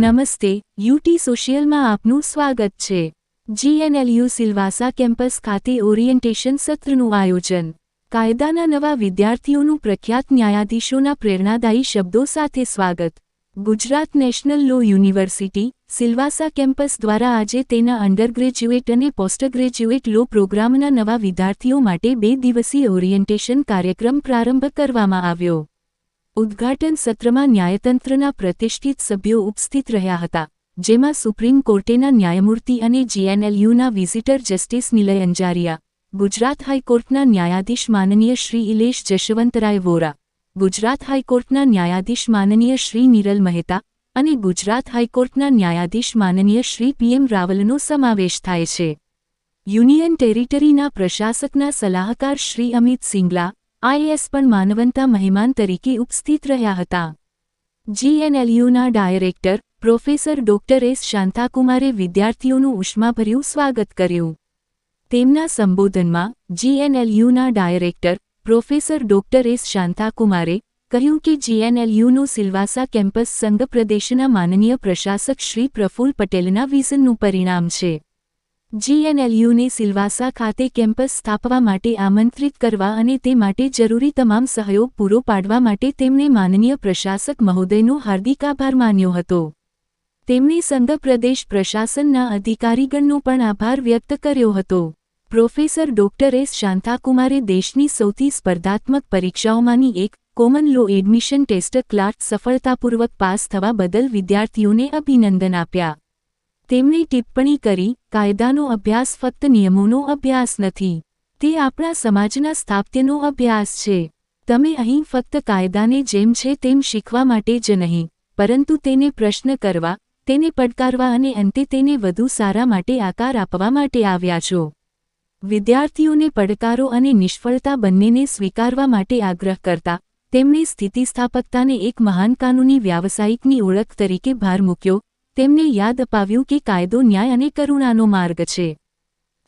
નમસ્તે યુટી સોશિયલમાં આપનું સ્વાગત છે. જીએનએલયુ સિલવાસા કેમ્પસ ખાતે ઓરિએન્ટેશન સત્રનું આયોજન. કાયદાના નવા વિદ્યાર્થીઓનું પ્રખ્યાત ન્યાયાધીશોના પ્રેરણાદાયી શબ્દો સાથે સ્વાગત. Gujarat national law university, Silvassa campus દ્વારા આજે તેના અંડરગ્રેજ્યુએટ અને પોસ્ટગ્રેજ્યુએટ લો પ્રોગ્રામના નવા વિદ્યાર્થીઓ માટે બે દિવસીય ઓરિએન્ટેશન કાર્યક્રમ પ્રારંભ કરવામાં આવ્યો. ઉદ્ઘાટન સત્રમાં ન્યાયતંત્રના પ્રતિષ્ઠિત સભ્યો ઉપસ્થિત રહ્યા હતા, જેમાં સુપ્રીમ કોર્ટેના ન્યાયમૂર્તિ અને જીએનએલયુના વિઝિટર જસ્ટિસ નિલય અંજારિયા, ગુજરાત હાઈકોર્ટના ન્યાયાધીશ માનનીય શ્રી ઇલેશ જશવંતરાય વોરા, ગુજરાત હાઈકોર્ટના ન્યાયાધીશ માનનીય શ્રી નિરલ મહેતા અને ગુજરાત હાઈકોર્ટના ન્યાયાધીશ માનનીય શ્રી પીએમ રાવલનો સમાવેશ થાય છે. યુનિયન ટેરિટરીના પ્રશાસકના સલાહકાર શ્રી અમિત સિંગલા આઈએસ પણ માનવંતા મહેમાન તરીકે ઉપસ્થિત રહ્યા હતા. જીએનએલયુના ડાયરેક્ટર, પ્રોફેસર ડોક્ટર એસ. શાંતાકુમારે વિદ્યાર્થીઓનું ઉષ્માભર્યું સ્વાગત કર્યું. તેમના સંબોધનમાં જીએનએલયુના ડાયરેક્ટર, પ્રોફેસર ડોક્ટર એસ. શાંતાકુમારે કહ્યું કે જીએનએલયુનું સિલવાસા કેમ્પસ સંઘ પ્રદેશના માનનીય પ્રશાસક શ્રી પ્રફુલ્લ પટેલના વિઝનનું પરિણામ છે. જીએનએલયુને સિલવાસા ખાતે કેમ્પસ સ્થાપવા માટે આમંત્રિત કરવા અને તે માટે જરૂરી તમામ સહયોગ પૂરો પાડવા માટે તેમણે માનનીય પ્રશાસક મહોદયનો હાર્દિક આભાર માન્યો હતો. તેમણે સંઘ પ્રદેશ પ્રશાસનના અધિકારીગણનો પણ આભાર વ્યક્ત કર્યો હતો. Professor doctor S. શાંતાકુમારે દેશની સૌથી સ્પર્ધાત્મક પરીક્ષાઓમાંની એક, કોમન લો એડમિશન ટેસ્ટ ક્લાર્ક સફળતાપૂર્વક પાસ થવા બદલ વિદ્યાર્થીઓને અભિનંદન આપ્યા. તેમણે ટિપ્પણી કરી, કાયદાનો અભ્યાસ ફક્ત નિયમોનો અભ્યાસ નથી. તે આપણા સમાજના સ્થાપ્યનો અભ્યાસ છે. તમે અહીં ફક્ત કાયદાને જેમ છે તેમ શીખવા માટે જ નહીં, પરંતુ તેને પ્રશ્ન કરવા, તેને પડકારવા અને અંતે તેને વધુ સારા માટે આકાર આપવા માટે આવ્યા છો. વિદ્યાર્થીઓને પડકારો અને નિષ્ફળતા બંનેને સ્વીકારવા માટે આગ્રહ કરતા, તેમણે સ્થિતિસ્થાપકતાને એક મહાન કાનૂની વ્યાવસાયિકની ઓળખ તરીકે ભાર મૂક્યો તેમને યાદ અપાવ્યું કે કાયદો ન્યાય અને કરુણાનો માર્ગ છે.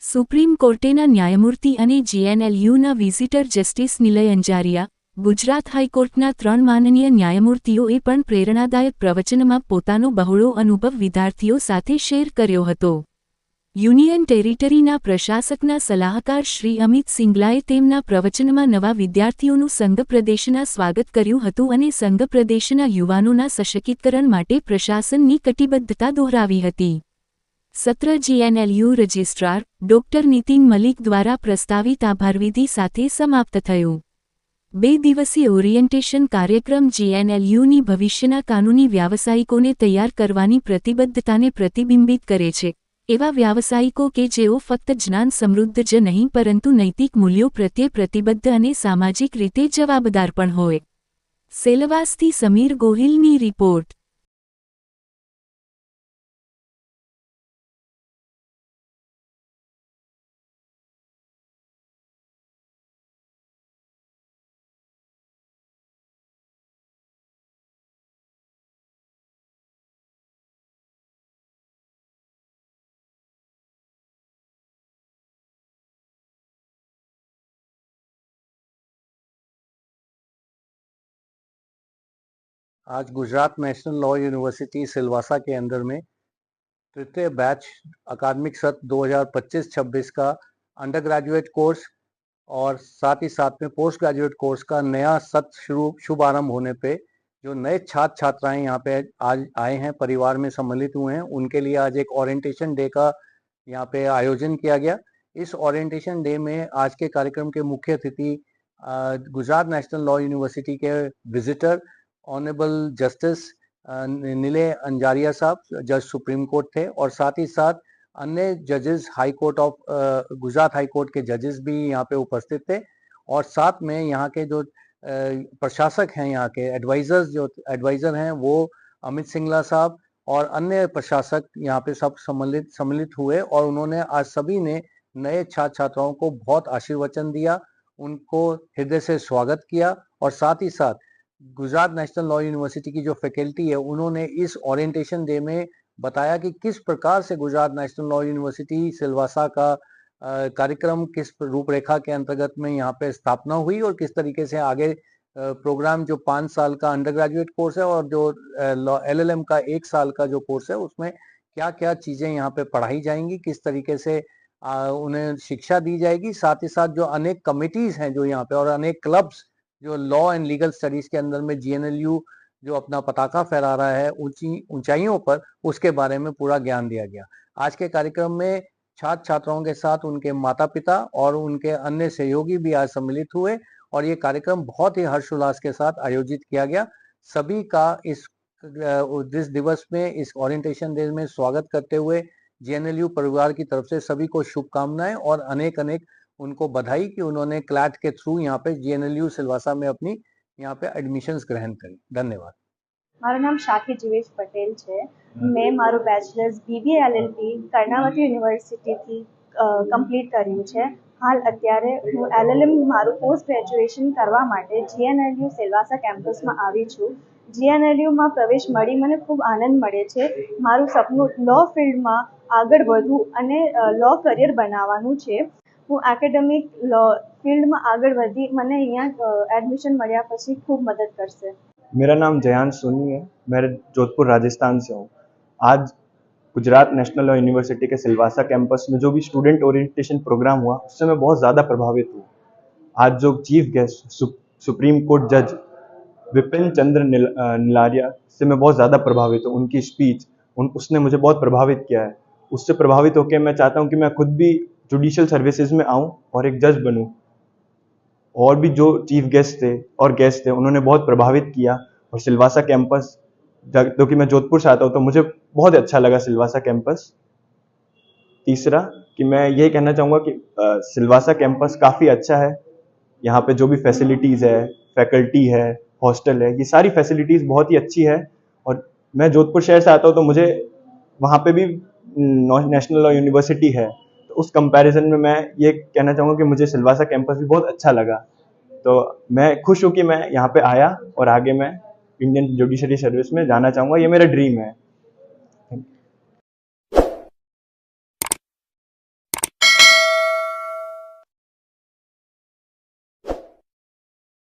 સુપ્રીમ કોર્ટેના ન્યાયમૂર્તિ અને જીએનએલયુના વિઝિટર જસ્ટિસ નિલય અંજારિયા, ગુજરાત હાઈકોર્ટના ત્રણ માનનીય ન્યાયમૂર્તિઓએ પણ પ્રેરણાદાયક પ્રવચનમાં પોતાનો બહોળો અનુભવ વિદ્યાર્થીઓ સાથે શેર કર્યો હતો. યુનિયન ટેરિટરીના પ્રશાસકના સલાહકાર શ્રી અમિત સિંગલાએ તેમના પ્રવચનમાં નવા વિદ્યાર્થીઓનું સંઘ પ્રદેશના સ્વાગત કર્યું હતું અને સંઘ પ્રદેશના યુવાનોના સશક્તિકરણ માટે પ્રશાસનની કટિબદ્ધતા દોહરાવી હતી. સત્ર GNLU registrar doctor Nitin Malik દ્વારા પ્રસ્તાવિત આભારવિધિ સાથે સમાપ્ત થયું. બે દિવસીય ઓરિએન્ટેશન કાર્યક્રમ જીએનએલયુની ભવિષ્યના કાનૂની વ્યાવસાયિકોને તૈયાર કરવાની પ્રતિબદ્ધતાને પ્રતિબિંબિત કરે છે. એવા વ્યાવસાયિકો કે જેઓ ફક્ત જ્ઞાન સમૃદ્ધ જ નહીં, પરંતુ નૈતિક મૂલ્યો પ્રત્યે પ્રતિબદ્ધ અને સામાજિક રીતે જવાબદાર પણ હોય. સેલવાસથી સમીર ગોહિલની રિપોર્ટ. आज Gujarat national law university Silvassa के अंदर में तृतीय बैच अकादमिक सत्र 2025-26 का अंडर ग्रेजुएट कोर्स और साथ ही साथ में पोस्ट ग्रेजुएट कोर्स का नया सत्र शुरू, शुभारंभ होने पे जो नए छात्र छात्राएँ यहाँ पे आज आए हैं, परिवार में सम्मिलित हुए हैं, उनके लिए आज एक ओरिएंटेशन डे का यहाँ पे आयोजन किया गया। इस ओरिएंटेशन डे में आज के कार्यक्रम के मुख्य अतिथि गुजरात नेशनल लॉ यूनिवर्सिटी के visitor honourable justice Nilay Anjaria साहब जज सुप्रीम कोर्ट थे और साथ ही साथ अन्य जजेस high court of Gujarat high court के जजेस भी यहाँ पे उपस्थित थे और साथ में यहाँ के जो प्रशासक हैं यहाँ के एडवाइजर्स जो एडवाइजर हैं वो अमित सिंगला साहब और अन्य प्रशासक यहाँ पे सब सम्मिलित सम्मिलित हुए और उन्होंने आज सभी ने नए छात्र छात्राओं को बहुत आशीर्वचन दिया, उनको हृदय से स्वागत किया और साथ ही साथ गुजरात नेशनल लॉ यूनिवर्सिटी की जो फैकल्टी है, उन्होंने इस ओरिएंटेशन डे में बताया कि किस प्रकार से Gujarat national law university Silvassa का कार्यक्रम किस रूपरेखा के अंतर्गत में यहाँ पे स्थापना हुई और किस तरीके से आगे प्रोग्राम जो पाँच साल का अंडर ग्रेजुएट कोर्स है और जो एल एल एम का एक साल का जो कोर्स है, उसमें क्या क्या चीज़ें यहाँ पे पढ़ाई जाएँगी, किस तरीके से उन्हें शिक्षा दी जाएगी, साथ ही साथ जो अनेक कमिटीज़ हैं जो यहाँ पे और अनेक क्लब्स जो लॉ एंड लीगल स्टडीज़ के अंदर में जीएनएलयू जो अपना पताका फहरा रहा है ऊँची, ऊंचाइयों पर, उसके बारे में पूरा ज्ञान दिया गया। आज के कार्यक्रम में छात्र छात्राओं के साथ उनके माता पिता और उनके अन्य सहयोगी भी आज सम्मिलित हुए और ये कार्यक्रम बहुत ही हर्षोल्लास के साथ आयोजित किया गया। सभी का इस इस दिवस में, इस ओरिएंटेशन डे में स्वागत करते हुए जीएनएलयू परिवार की तरफ़ से सभी को शुभकामनाएँ और अनेक अनेक उनको बधाई कि उन्होंने क्लैट के थ्रू यहाँ पे जीएनएलयू सिलवासा में अपनी यहाँ पे एडमिशन्स ग्रहण करी धन्यवाद મારું નામ શાખી જીવેશ પટેલ છે મેં મારું બેચલર્સ બીબીએ એલએલબી કર્ણાવતી યુનિવર્સિટીથી કમ્પ્લીટ કર્યું છે હાલ અત્યારે હું એલએલએમ મારું પોસ્ટ ગ્રેજ્યુએશન કરવા માટે જીએનએલયુ સેલવાસા કેમ્પસમાં આવી છું જીએનએલયુમાં પ્રવેશ મળી મને ખૂબ આનંદ મળે છે મારું સપનું લો ફિલ્ડમાં આગળ વધવું અને લો કરિયર બનાવવાનું છે હું એકેડેમિક લો ફિલ્ડમાં આગળ વધી મને અહીંયા એડમિશન મળ્યા પછી ખૂબ મદદ કરશે मेरा नाम जयान सोनी है मैं जोधपुर राजस्थान से हूँ आज गुजरात नेशनल लॉ यूनिवर्सिटी के सिलवासा कैंपस में जो भी स्टूडेंट ओरिएंटेशन प्रोग्राम हुआ उससे मैं बहुत ज़्यादा प्रभावित हूँ आज जो चीफ गेस्ट सु, सुप्रीम कोर्ट जज विपिन चंद्र निल, अ, निलारिया से मैं बहुत ज़्यादा प्रभावित हूँ उनकी स्पीच उन उसने मुझे बहुत प्रभावित किया है उससे प्रभावित होकर मैं चाहता हूँ कि मैं खुद भी जुडिशियल सर्विसेज़ में आऊँ और एक जज बनूँ। और भी जो चीफ गेस्ट थे और गेस्ट थे उन्होंने बहुत प्रभावित किया और सिलवासा कैंपस जो कि मैं जोधपुर से आता हूँ तो मुझे बहुत अच्छा लगा सिलवासा कैंपस तीसरा कि मैं यही कहना चाहूँगा कि अ, सिलवासा कैंपस काफ़ी अच्छा है। यहाँ पे जो भी फैसिलिटीज़ है फैकल्टी है हॉस्टल है ये सारी फैसिलिटीज़ बहुत ही अच्छी है। और मैं जोधपुर शहर से आता हूँ तो मुझे वहाँ पे भी नेशनल यूनिवर्सिटी है। तो उस कंपैरिजन में मैं ये कहना चाहूँगा कि मुझे सिलवासा कैंपस भी बहुत अच्छा लगा। तो मैं खुश हूँ कि मैं यहाँ पे आया और आगे मैं इंडियन जुडिशरी सर्विस में जाना चाहूँगा। ये मेरा ड्रीम है।